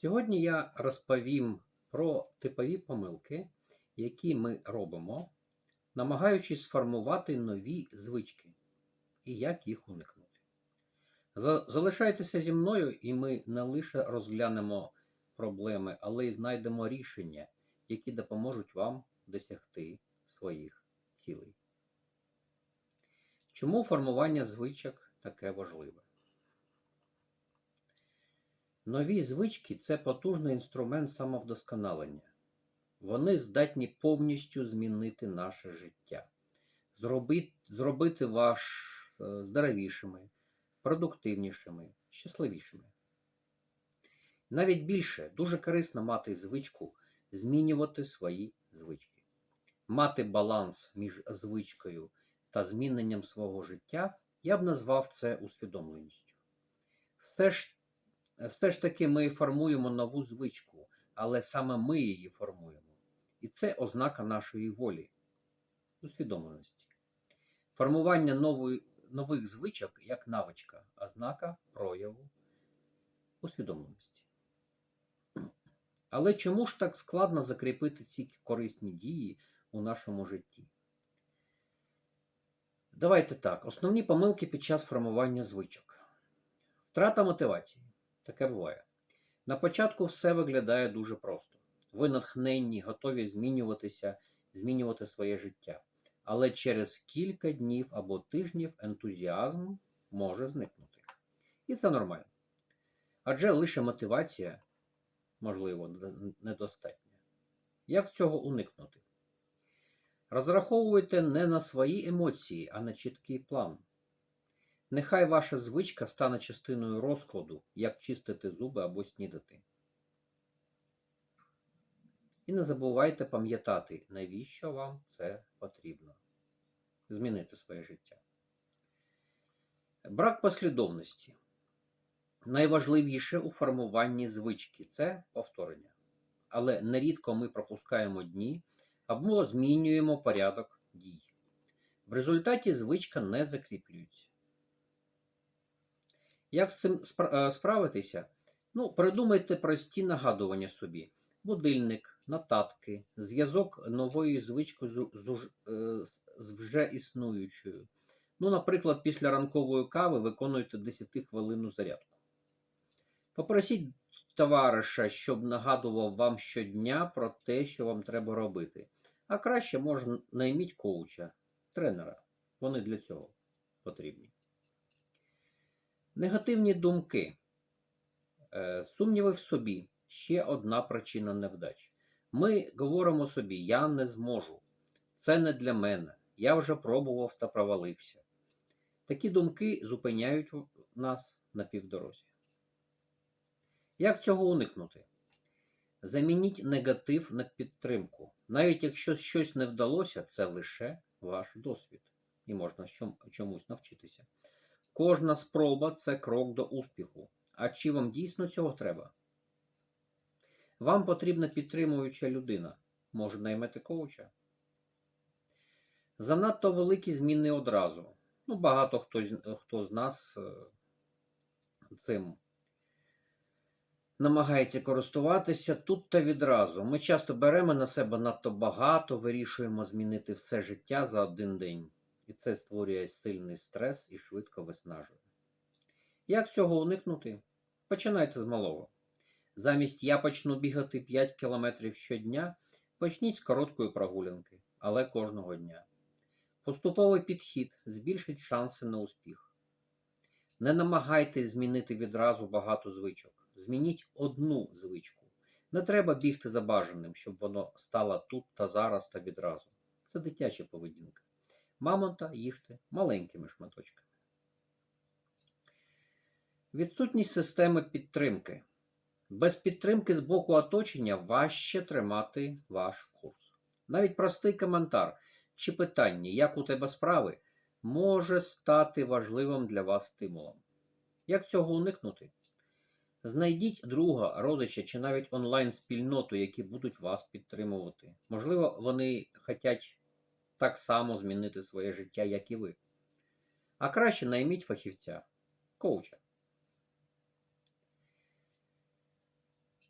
Сьогодні я розповім про типові помилки, які ми робимо, намагаючись сформувати нові звички і як їх уникнути. Залишайтеся зі мною, і ми не лише розглянемо проблеми, але й знайдемо рішення, які допоможуть вам досягти своїх цілей. Чому формування звичок таке важливе? Нові звички це потужний інструмент самовдосконалення. Вони здатні повністю змінити наше життя, зробити, зробити вас е, здоровішими, продуктивнішими, щасливішими. Навіть більше дуже корисно мати звичку змінювати свої звички. Мати баланс між звичкою та зміненням свого життя я б назвав це усвідомленістю. Все ж все ж таки ми формуємо нову звичку, але саме ми її формуємо. І це ознака нашої волі, усвідомленості. Формування нової, нових звичок як навичка, ознака прояву усвідомленості. Але чому ж так складно закріпити ці корисні дії у нашому житті? Давайте так. Основні помилки під час формування звичок. Втрата мотивації. Таке буває. На початку все виглядає дуже просто. Ви натхненні, готові змінюватися, змінювати своє життя. Але через кілька днів або тижнів ентузіазм може зникнути. І це нормально. Адже лише мотивація, можливо, недостатня. Як цього уникнути? Розраховуйте не на свої емоції, а на чіткий план. Нехай ваша звичка стане частиною розкладу, як чистити зуби або снідати. І не забувайте пам'ятати, навіщо вам це потрібно. Змінити своє життя. Брак послідовності. Найважливіше у формуванні звички це повторення. Але нерідко ми пропускаємо дні або змінюємо порядок дій. В результаті звичка не закріплюється. Як з цим е, справитися? Ну, придумайте прості нагадування собі: будильник, нотатки, зв'язок нової звички з, з, е, з вже існуючою. Ну, наприклад, після ранкової кави виконуйте 10-хвилинну зарядку. Попросіть товариша, щоб нагадував вам щодня про те, що вам треба робити. А краще можна найміть коуча, тренера. Вони для цього потрібні. Негативні думки, Е, сумніви в собі ще одна причина невдач. Ми говоримо собі: я не зможу, це не для мене, я вже пробував та провалився. Такі думки зупиняють нас на півдорозі. Як цього уникнути? Замініть негатив на підтримку. Навіть якщо щось не вдалося, це лише ваш досвід, і можна чомусь навчитися. Кожна спроба це крок до успіху. А чи вам дійсно цього треба? Вам потрібна підтримуюча людина. Може наймете коуча? Занадто великі зміни одразу. Ну, багато хто, хто з нас е, цим намагається користуватися тут та відразу. Ми часто беремо на себе надто багато, вирішуємо змінити все життя за один день. І це створює сильний стрес і швидко виснажує. Як цього уникнути? Починайте з малого. Замість я почну бігати 5 кілометрів щодня, почніть з короткої прогулянки, але кожного дня. Поступовий підхід збільшить шанси на успіх. Не намагайтесь змінити відразу багато звичок. Змініть одну звичку. Не треба бігти за бажаним, щоб воно стало тут та зараз та відразу. Це дитяча поведінка. Мамонта їжте маленькими шматочками. Відсутність системи підтримки. Без підтримки з боку оточення важче тримати ваш курс. Навіть простий коментар чи питання, як у тебе справи, може стати важливим для вас стимулом. Як цього уникнути? Знайдіть друга, родича чи навіть онлайн-спільноту, які будуть вас підтримувати. Можливо, вони хочуть так само змінити своє життя, як і ви. А краще найміть фахівця, коуча.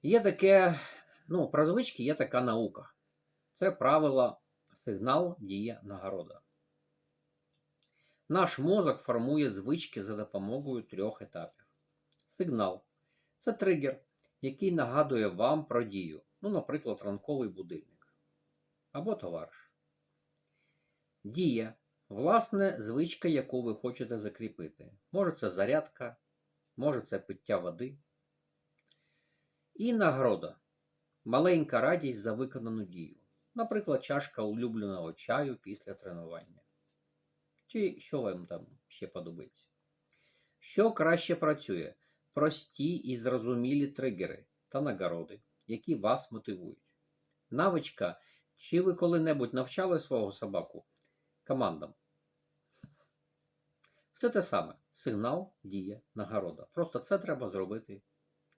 Є таке, ну, про звички є така наука. Це правило сигнал дія нагорода. Наш мозок формує звички за допомогою трьох етапів. Сигнал це тригер, який нагадує вам про дію. Ну, наприклад, ранковий будильник або товариш. Дія власне звичка, яку ви хочете закріпити. Може це зарядка, може це пиття води. І нагорода маленька радість за виконану дію. Наприклад, чашка улюбленого чаю після тренування. Чи що вам там ще подобається? Що краще працює? Прості і зрозумілі тригери та нагороди, які вас мотивують. Навичка, чи ви коли-небудь навчали свого собаку командам? Все те саме: сигнал, дія, нагорода. Просто це треба зробити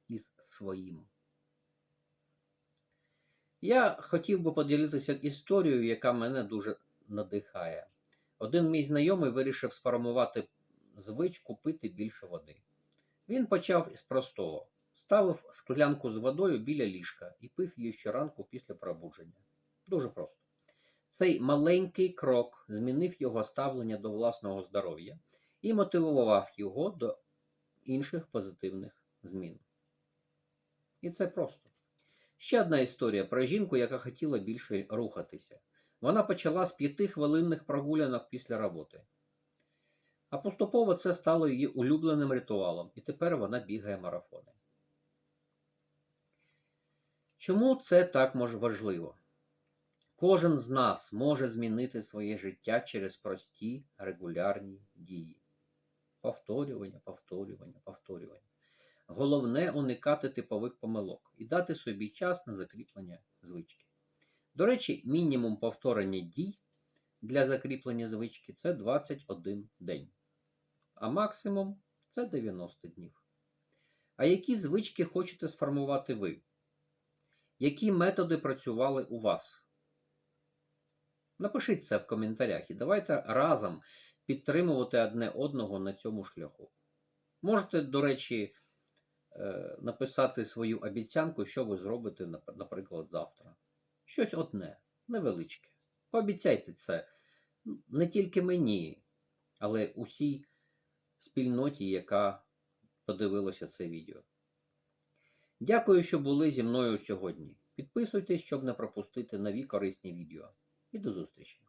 із своїм. Я хотів би поділитися історією, яка мене дуже надихає. Один мій знайомий вирішив сформувати звичку пити більше води. Він почав із простого: ставив склянку з водою біля ліжка і пив її щоранку після пробудження. Дуже просто. Цей маленький крок змінив його ставлення до власного здоров'я і мотивував його до інших позитивних змін. І це просто. Ще одна історія про жінку, яка хотіла більше рухатися. Вона почала з п'ятихвилинних прогулянок після роботи. А поступово це стало її улюбленим ритуалом, і тепер вона бігає марафони. Чому це так важливо? Кожен з нас може змінити своє життя через прості регулярні дії. Повторювання, повторювання, повторювання. Головне уникати типових помилок і дати собі час на закріплення звички. До речі, мінімум повторення дій для закріплення звички це 21 день, а максимум це 90 днів. А які звички хочете сформувати ви? Які методи працювали у вас? Напишіть це в коментарях і давайте разом підтримувати одне одного на цьому шляху. Можете, до речі, е, написати свою обіцянку, що ви зробите, наприклад, завтра. Щось одне, невеличке. Пообіцяйте це не тільки мені, але усій спільноті, яка подивилася це відео. Дякую, що були зі мною сьогодні. Підписуйтесь, щоб не пропустити нові корисні відео. І до зустрічі!